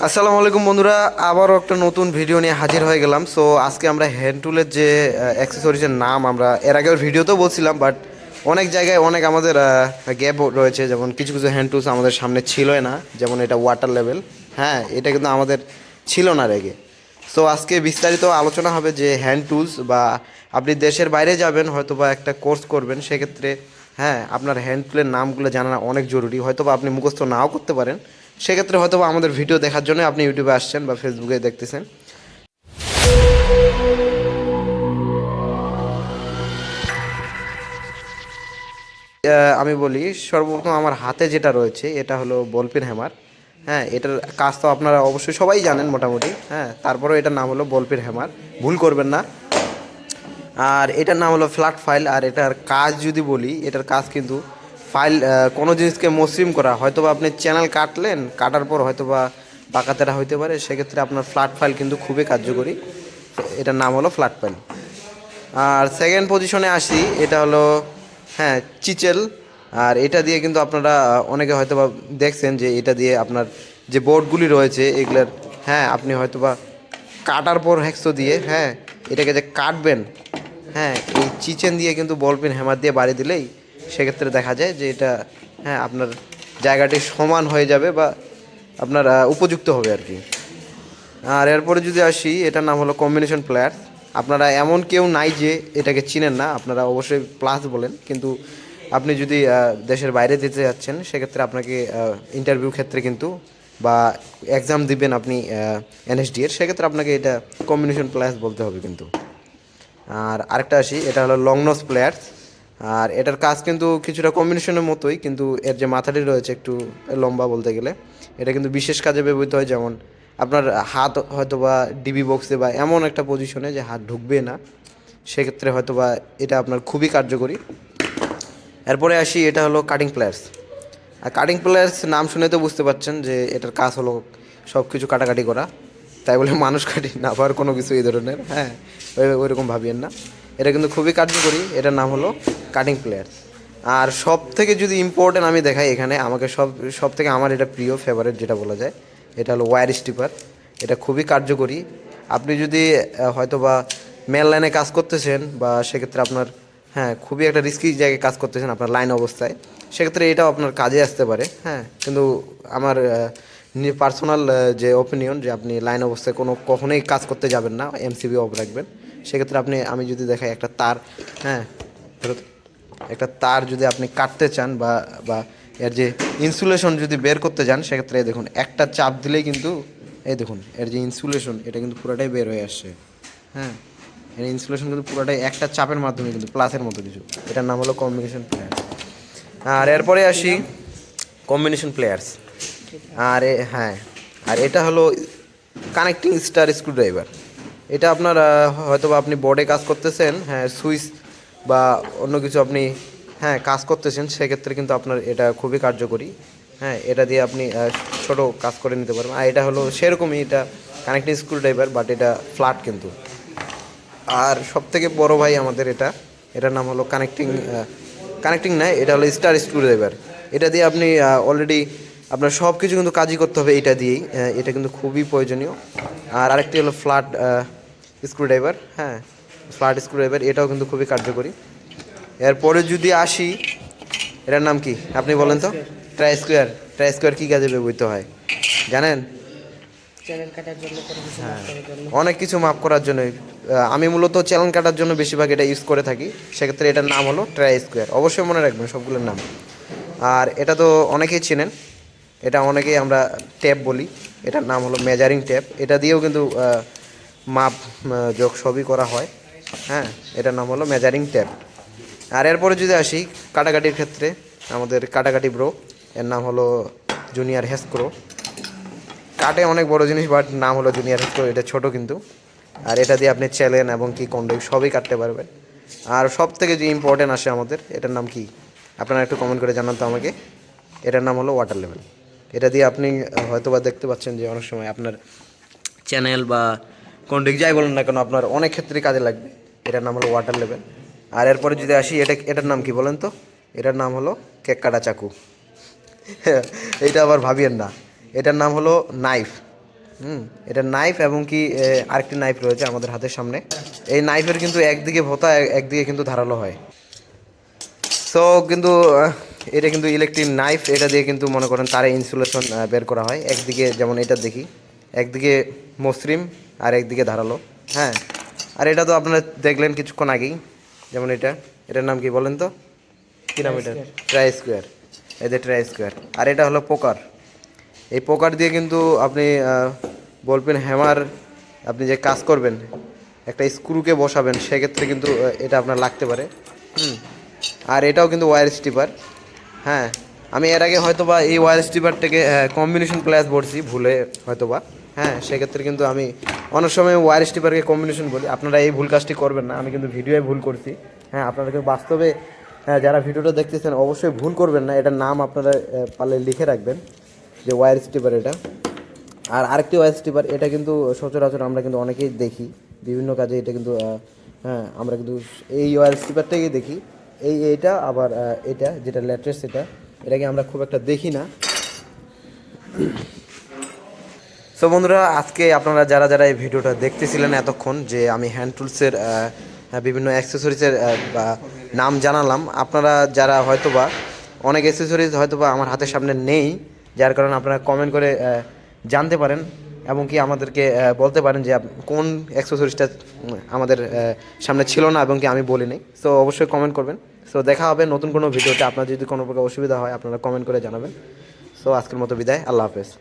আসসালামু আলাইকুম বন্ধুরা, আবারও একটা নতুন ভিডিও নিয়ে হাজির হয়ে গেলাম। সো আজকে আমরা হ্যান্ড টুলের যে অ্যাক্সেসরিজের নাম আমরা, এর আগের ভিডিওতেও বলছিলাম বাট অনেক জায়গায় অনেক আমাদের গ্যাপ রয়েছে। যেমন কিছু কিছু হ্যান্ড টুলস আমাদের সামনে ছিলই না, যেমন এটা ওয়াটার লেভেল হ্যাঁ এটা কিন্তু আমাদের ছিল না রেগে সো আজকে বিস্তারিত আলোচনা হবে যে হ্যান্ড টুলস বা আপনি দেশের বাইরে যাবেন হয়তো বা একটা কোর্স করবেন, সেক্ষেত্রে হ্যাঁ আপনার হ্যান্ড টুলের নামগুলো জানা অনেক জরুরি। হয়তো বা আপনি মুখস্থ নাও করতে পারেন সেক্ষেত্রে হয়তো আমাদের ভিডিও দেখার জন্য আপনি ইউটিউবে আসছেন বা ফেসবুকে দেখতেছেন। আমি বলি, সর্বপ্রথম আমার হাতে যেটা রয়েছে, এটা হলো বলপিন হ্যামার। হ্যাঁ এটার কাজ তো আপনারা অবশ্যই সবাই জানেন মোটামুটি। হ্যাঁ তারপরেও এটার নাম হলো বলপিন হ্যামার। ভুল করবেন না। আর এটার নাম হলো ফ্ল্যাট ফাইল। আর এটার কাজ যদি বলি, এটার কাজ কিন্তু ফাইল কোনো জিনিসকে মসৃণ করা। হয়তো বা আপনি চ্যানেল কাটলেন, কাটার পর হয়তো বা বাঁকাতেরা হইতে পারে, সেক্ষেত্রে আপনার ফ্ল্যাট ফাইল কিন্তু খুবই কার্যকরী। এটার নাম হলো ফ্ল্যাট ফাইল। আর সেকেন্ড পজিশনে আসি, এটা হলো হ্যাঁ চিচেল। আর এটা দিয়ে কিন্তু আপনারা অনেকে হয়তো বা দেখছেন যে এটা দিয়ে আপনার যে বোর্ডগুলি রয়েছে, এগুলার হ্যাঁ আপনি হয়তো বা কাটার পর হ্যাক্সো দিয়ে হ্যাঁ এটাকে যে কাটবেন হ্যাঁ এই চিচেন দিয়ে কিন্তু বল পেন হ্যামার দিয়ে বাড়ি দিলেই সেক্ষেত্রে দেখা যায় যে এটা হ্যাঁ আপনার জায়গাটি সমান হয়ে যাবে বা আপনার উপযুক্ত হবে আর কি। আর এরপরে যদি আসি, এটার নাম হলো কম্বিনেশন প্লেয়ার আপনারা এমন কেউ নাই যে এটাকে চিনেন না, আপনারা অবশ্যই প্লাস বলেন। কিন্তু আপনি যদি দেশের বাইরে দিতে যাচ্ছেন, সেক্ষেত্রে আপনাকে ইন্টারভিউ ক্ষেত্রে কিন্তু বা এক্সাম দিবেন আপনি এনএসডি এর। সেক্ষেত্রে আপনাকে এটা কম্বিনেশন প্লেয়ার্স বলতে হবে কিন্তু। আর আরেকটা আসি, এটা হলো লং নস প্লেয়ার্স আর এটার কাজ কিন্তু কিছুটা কম্বিনেশনের মতোই, কিন্তু এর যে মাথাটি রয়েছে একটু লম্বা বলতে গেলে, এটা কিন্তু বিশেষ কাজে ব্যবহৃত হয়। যেমন আপনার হাত হয়তো বা ডিবি বক্সে বা এমন একটা পজিশনে যে হাত ঢুকবে না, সেক্ষেত্রে হয়তো বা এটা আপনার খুবই কার্যকরী। এরপরে আসি, এটা হলো কাটিং প্লেয়ার্স আর কাটিং প্লেয়ার্স নাম শুনে তো বুঝতে পারছেন যে এটার কাজ হলো সব কিছু কাটাকাটি করা। তাই বলে মানুষ কাটি না আবার কোনো কিছু এই ধরনের। হ্যাঁ ওই- ওইরকম ভাবিয়েন না। এটা কিন্তু খুবই কার্যকরী। এটার নাম হলো কাটিং প্লেয়ার্স আর সব থেকে যদি ইম্পর্টেন্ট আমি দেখাই এখানে, আমাকে সব সব থেকে আমার এটা প্রিয় ফেভারিট যেটা বলা যায়, এটা হলো ওয়্যার স্টিপার এটা খুবই কার্যকরী। আপনি যদি হয়তো বা মেল লাইনে কাজ করতেছেন বা সেক্ষেত্রে আপনার হ্যাঁ খুবই একটা রিস্কি জায়গায় কাজ করতেছেন আপনার লাইন অবস্থায়, সেক্ষেত্রে এটাও আপনার কাজে আসতে পারে। হ্যাঁ কিন্তু আমার পার্সোনাল যে ওপিনিয়ন যে আপনি লাইন অবস্থায় কোনো কখনোই কাজ করতে যাবেন না এমসিবি অফ রাখবেন। সেক্ষেত্রে আপনি, আমি যদি দেখাই একটা তার হ্যাঁ একটা তার যদি আপনি কাটতে চান বা বা এর যে ইনসুলেশন যদি বের করতে যান, সেক্ষেত্রে দেখুন, একটা চাপ দিলেই কিন্তু, এই দেখুন, এর যে ইনসুলেশন এটা কিন্তু পুরোটাই বের হয়ে আসছে। হ্যাঁ এর ইনসুলেশন কিন্তু পুরোটাই একটা চাপের মাধ্যমে কিন্তু প্লাসের মতো কিছু। এটার নাম হলো কম্বিনেশন প্লেয়ার আর এরপরে আসি কম্বিনেশন প্লেয়ার্স আর হ্যাঁ। আর এটা হলো কানেক্টিং স্টার স্ক্রুড্রাইভার এটা আপনার হয়তো আপনি বোর্ডে কাজ করতেছেন হ্যাঁ সুইচ বা অন্য কিছু আপনি হ্যাঁ কাজ করতেছেন, সেক্ষেত্রে কিন্তু আপনার এটা খুবই কার্যকরী। হ্যাঁ এটা দিয়ে আপনি ছোট কাজ করে নিতে পারবেন। আর এটা হলো সেরকমই এটা কানেক্টিং স্ক্রুড্রাইভার বাট এটা ফ্ল্যাট কিন্তু। আর সব থেকে বড় ভাই আমাদের এটা, এটার নাম হলো কানেক্টিং কানেক্টিং নয় এটা হলো স্টার স্ক্রুড্রাইভার এটা দিয়ে আপনি অলরেডি আপনার সব কিছু কিন্তু কাজই করতে হবে এটা দিয়েই। এটা কিন্তু খুবই প্রয়োজনীয়। আর আরেকটি হলো ফ্ল্যাট স্ক্রুড্রাইভার হ্যাঁ ফ্ল্যাট স্ক্রুড্রাইভার এটাও কিন্তু খুবই কার্যকরী। এরপরে যদি আসি এটার নাম কি? আপনি বলেন তো। ট্রাই স্কোয়ার ট্রাই স্কোয়ার কী কাজে ব্যবহৃত হয়? জানেন? চ্যানেল জন্য অনেক কিছু মাপ করার জন্য আমি মূলত চ্যালেঞ্জ কাটার জন্য বেশিরভাগ এটা ইউজ করে থাকি। সেক্ষেত্রে এটার নাম হলো ট্রাই স্কোয়ার অবশ্যই মনে রাখবেন সবগুলোর নাম। আর এটা তো অনেকেই চেনেন। এটা অনেকেই আমরা ট্যাপ বলি। এটার নাম হলো মেজারিং ট্যাপ এটা দিয়েও কিন্তু মাপ যোগ সবই করা হয়। হ্যাঁ এটার নাম হলো মেজারিং ট্যাপ আর এরপরে যদি আসি, কাটাকাটির ক্ষেত্রে, আমাদের কাটাকাটি ব্রো এর নাম হলো জুনিয়র হেস্ক্রো কাটে অনেক বড় জিনিস বাট নাম হলো জুনিয়র হেস্ক্রো এটা ছোট কিন্তু। আর এটা দিয়ে আপনি চ্যালেন এবং কি কন্ডেক সবই কাটতে পারবেন। আর সব থেকে যে ইম্পর্টেন্ট আসে আমাদের, এটার নাম কি? আপনারা একটু কমেন্ট করে জানান তো আমাকে। এটার নাম হলো ওয়াটার লেভেল এটা দিয়ে আপনি হয়তোবা দেখতে পাচ্ছেন যে অনেক সময় আপনার চ্যানেল বা কন্ডেক যাই বলেন না কেন, আপনার অনেক ক্ষেত্রে কাজে লাগবে। এটার নাম হলো ওয়াটার লেভেল আর এরপরে যদি আসি, এটা, এটার নাম কি বলেন তো? এটার নাম হলো কেক কাটা চাকু। এইটা আবার ভাবিয়েন না। এটার নাম হলো নাইফ হুম, এটা নাইফ এবং কি আরেকটি নাইফ রয়েছে আমাদের হাতের সামনে। এই নাইফের কিন্তু একদিকে ভোতা, একদিকে কিন্তু ধারালো হয়। সো কিন্তু এটা কিন্তু ইলেকট্রিক নাইফ এটা দিয়ে কিন্তু মনে করেন তারে ইনসুলেশন বের করা হয়। একদিকে যেমন এটা দেখি একদিকে মসৃণ আর একদিকে ধারালো। হ্যাঁ আর এটা তো আপনারা দেখলেন কিছুক্ষণ আগেই যেমন এটা। এটার নাম কি বলেন তো? কী নাম এটা? ট্রাই স্কোয়ার এই যে ট্রাই স্কোয়ার আর এটা হলো পোকার। এই পোকার দিয়ে কিন্তু আপনি বলবেন হ্যামার আপনি যে কাজ করবেন একটা স্ক্রুকে বসাবেন সেক্ষেত্রে কিন্তু এটা আপনার লাগতে পারে। হুম। আর এটাও কিন্তু ওয়ার স্টিপার হ্যাঁ আমি এর আগে হয়তো বা এই ওয়ার স্টিপারটাকে কম্বিনেশন প্লাস বলছি ভুলে হয়তো বা হ্যাঁ সেক্ষেত্রে কিন্তু আমি অনেক সময় ওয়ার স্টিপারকে কম্বিনেশন বলি। আপনারা এই ভুল কাজটি করবেন না, আমি কিন্তু ভিডিওয়ে ভুল করছি। হ্যাঁ আপনারা কিন্তু বাস্তবে যারা ভিডিওটা দেখতেছেন, অবশ্যই ভুল করবেন না। এটার নাম আপনারা পারলে লিখে রাখবেন, যে ওয়ার স্টিপার এটা। আর আরেকটি ওয়ার স্টিপার এটা কিন্তু সচরাচর আমরা কিন্তু অনেকেই দেখি। বিভিন্ন কাজে এটা কিন্তু হ্যাঁ আমরা কিন্তু এই ওয়ার স্টিপারটাকেই দেখি। এই এইটা আবার এটা, যেটা লেটেস্ট এটা, এটাকে আমরা খুব একটা দেখি না। সো বন্ধুরা, আজকে আপনারা যারা যারা এই ভিডিওটা দেখতেছিলেন এতক্ষণ যে আমি হ্যান্ড টুলসের বিভিন্ন অ্যাক্সেসরিজের নাম জানালাম, আপনারা যারা হয়তোবা অনেক অ্যাক্সেসরিজ হয়তোবা আমার হাতের সামনে নেই, যার কারণে আপনারা কমেন্ট করে জানতে পারেন এবং কি আমাদেরকে বলতে পারেন যে কোন অ্যাক্সেসরিজটা আমাদের সামনে ছিল না এবং কি আমি বলিনি। সো অবশ্যই কমেন্ট করবেন। সো দেখা হবে নতুন কোনো ভিডিওতে। আপনার যদি কোনো প্রকার অসুবিধা হয়, আপনারা কমেন্ট করে জানাবেন। সো আজকের মতো বিদায়। আল্লাহ হাফেজ।